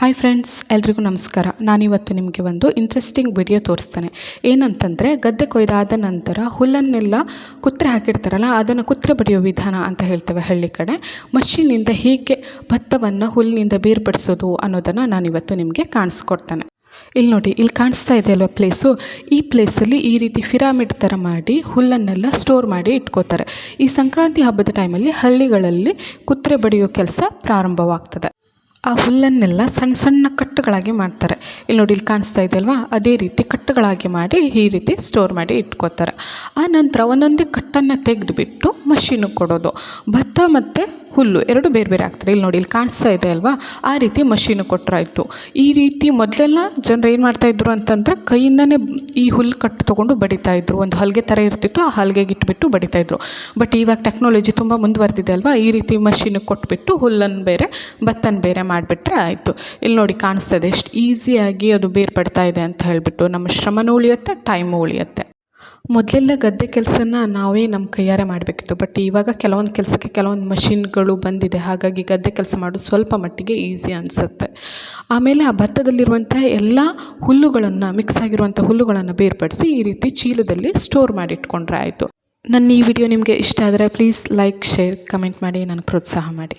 Hi friends ಎಲ್ರಿಗೂ ನಮಸ್ಕಾರ. ನಾನಿವತ್ತು ನಿಮಗೆ ಒಂದು ಇಂಟ್ರೆಸ್ಟಿಂಗ್ ವಿಡಿಯೋ ತೋರಿಸ್ತೇನೆ. ಏನಂತಂದರೆ, ಗದ್ದೆ ಕೊಯ್ದಾದ ನಂತರ ಹುಲ್ಲನ್ನೆಲ್ಲ ಕುತ್ರೆ ಹಾಕಿರ್ತಾರಲ್ಲ ಅದನ್ನು ಕುತ್ರೆ ಬಡಿಯೋ ವಿಧಾನ ಅಂತ ಹೇಳ್ತೇವೆ ಹಳ್ಳಿ ಕಡೆ. ಮಷಿನ್ನಿಂದ ಹೀಗೆ ಭತ್ತವನ್ನು ಹುಲ್ಲಿನಿಂದ ಬೇರ್ಪಡಿಸೋದು ಅನ್ನೋದನ್ನು ನಾನಿವತ್ತು ನಿಮಗೆ ಕಾಣಿಸ್ಕೊಡ್ತೇನೆ. ಇಲ್ಲಿ ನೋಡಿ ಇಲ್ಲಿ ಕಾಣಿಸ್ತಾ ಇದೆ ಅಲ್ವಾ ಪ್ಲೇಸು ಈ ಪ್ಲೇಸಲ್ಲಿ ಈ ರೀತಿ ಫಿರಾಮಿಡ್ ಥರ ಮಾಡಿ ಹುಲ್ಲನ್ನೆಲ್ಲ ಸ್ಟೋರ್ ಮಾಡಿ ಇಟ್ಕೋತಾರೆ. ಈ ಸಂಕ್ರಾಂತಿ ಹಬ್ಬದ ಟೈಮಲ್ಲಿ ಹಳ್ಳಿಗಳಲ್ಲಿ ಕುತ್ರೆ ಬಡಿಯೋ ಕೆಲಸ ಪ್ರಾರಂಭವಾಗ್ತದೆ. ಆ ಹುಲ್ಲನ್ನೆಲ್ಲ ಸಣ್ಣ ಸಣ್ಣ ಕಟ್ಟುಗಳಾಗಿ ಮಾಡ್ತಾರೆ. ಇಲ್ಲಿ ನೋಡಿ ಇಲ್ಲಿ ಕಾಣಿಸ್ತಾ ಇದೆ ಅಲ್ವಾ? ಅದೇ ರೀತಿ ಕಟ್ಟುಗಳಾಗಿ ಮಾಡಿ ಈ ರೀತಿ ಸ್ಟೋರ್ ಮಾಡಿ ಇಟ್ಕೋತಾರೆ. ಆ ನಂತರ ಒಂದೊಂದೇ ಕಟ್ಟನ್ನು ತೆಗೆದುಬಿಟ್ಟು ಮಷೀನಿಗೆ ಕೊಡೋದು. ಭತ್ತ ಮತ್ತು ಹುಲ್ಲು ಎರಡು ಬೇರೆ ಬೇರೆ ಆಗ್ತದೆ. ಇಲ್ಲಿ ನೋಡಿ, ಇಲ್ಲಿ ಕಾಣಿಸ್ತಾ ಇದೆ ಅಲ್ವಾ? ಆ ರೀತಿ ಮಷೀನಿಗೆ ಕೊಟ್ಟರಾಯ್ತು ಈ ರೀತಿ ಮೊದಲೆಲ್ಲ ಜನರು ಏನು ಮಾಡ್ತಾಯಿದ್ರು ಅಂತಂದ್ರೆ ಕೈಯಿಂದನೇ ಈ ಹುಲ್ಲು ಕಟ್ಟು ತೊಗೊಂಡು ಬಡಿತಾಯಿದ್ರು ಒಂದು ಹಲ್ಗೆ ಥರ ಇರ್ತಿತ್ತು, ಆ ಹಲ್ಗೆಗೆ ಇಟ್ಬಿಟ್ಟು ಬಡಿತಾಯಿದ್ರು ಬಟ್ ಇವಾಗ ಟೆಕ್ನಾಲಜಿ ತುಂಬ ಮುಂದುವರೆದಿದೆ ಅಲ್ವಾ? ಈ ರೀತಿ ಮಷೀನಿಗೆ ಕೊಟ್ಬಿಟ್ಟು ಹುಲ್ಲನ್ನು ಬೇರೆ, ಭತ್ತನ ಬೇರೆ ಮಾಡಿಬಿಟ್ರೆ ಆಯಿತು. ಇಲ್ಲಿ ನೋಡಿ ಕಾಣಿಸ್ತದೆ ಎಷ್ಟು ಈಸಿಯಾಗಿ ಅದು ಬೇರ್ಪಡ್ತಾ ಇದೆ ಅಂತ ಹೇಳಿಬಿಟ್ಟು ನಮ್ಮ ಶ್ರಮನೂ ಉಳಿಯುತ್ತೆ, ಟೈಮು ಉಳಿಯುತ್ತೆ. ಮೊದಲೆಲ್ಲ ಗದ್ದೆ ಕೆಲಸನ ನಾವೇ ನಮ್ಮ ಕೈಯಾರೆ ಮಾಡಬೇಕಿತ್ತು. ಬಟ್ ಇವಾಗ ಕೆಲವೊಂದು ಕೆಲಸಕ್ಕೆ ಕೆಲವೊಂದು ಮಷಿನ್ಗಳು ಬಂದಿದೆ. ಹಾಗಾಗಿ ಗದ್ದೆ ಕೆಲಸ ಮಾಡೋದು ಸ್ವಲ್ಪ ಮಟ್ಟಿಗೆ ಈಸಿ ಅನಿಸುತ್ತೆ. ಆಮೇಲೆ ಆ ಭತ್ತದಲ್ಲಿರುವಂಥ ಎಲ್ಲ ಹುಲ್ಲುಗಳನ್ನು ಮಿಕ್ಸ್ ಆಗಿರುವಂಥ ಹುಲ್ಲುಗಳನ್ನು ಬೇರ್ಪಡಿಸಿ ಈ ರೀತಿ ಚೀಲದಲ್ಲಿ ಸ್ಟೋರ್ ಮಾಡಿ ಇಟ್ಕೊಂಡ್ರೆ ಆಯಿತು. ನನ್ನ ಈ ವಿಡಿಯೋ ನಿಮಗೆ ಇಷ್ಟ ಆದರೆ ಪ್ಲೀಸ್ ಲೈಕ್ ಶೇರ್ ಕಮೆಂಟ್ ಮಾಡಿ, ನನಗೆ ಪ್ರೋತ್ಸಾಹ ಮಾಡಿ.